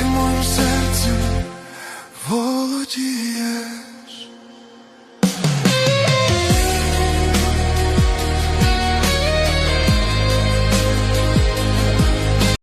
ти моїм серцем володієш.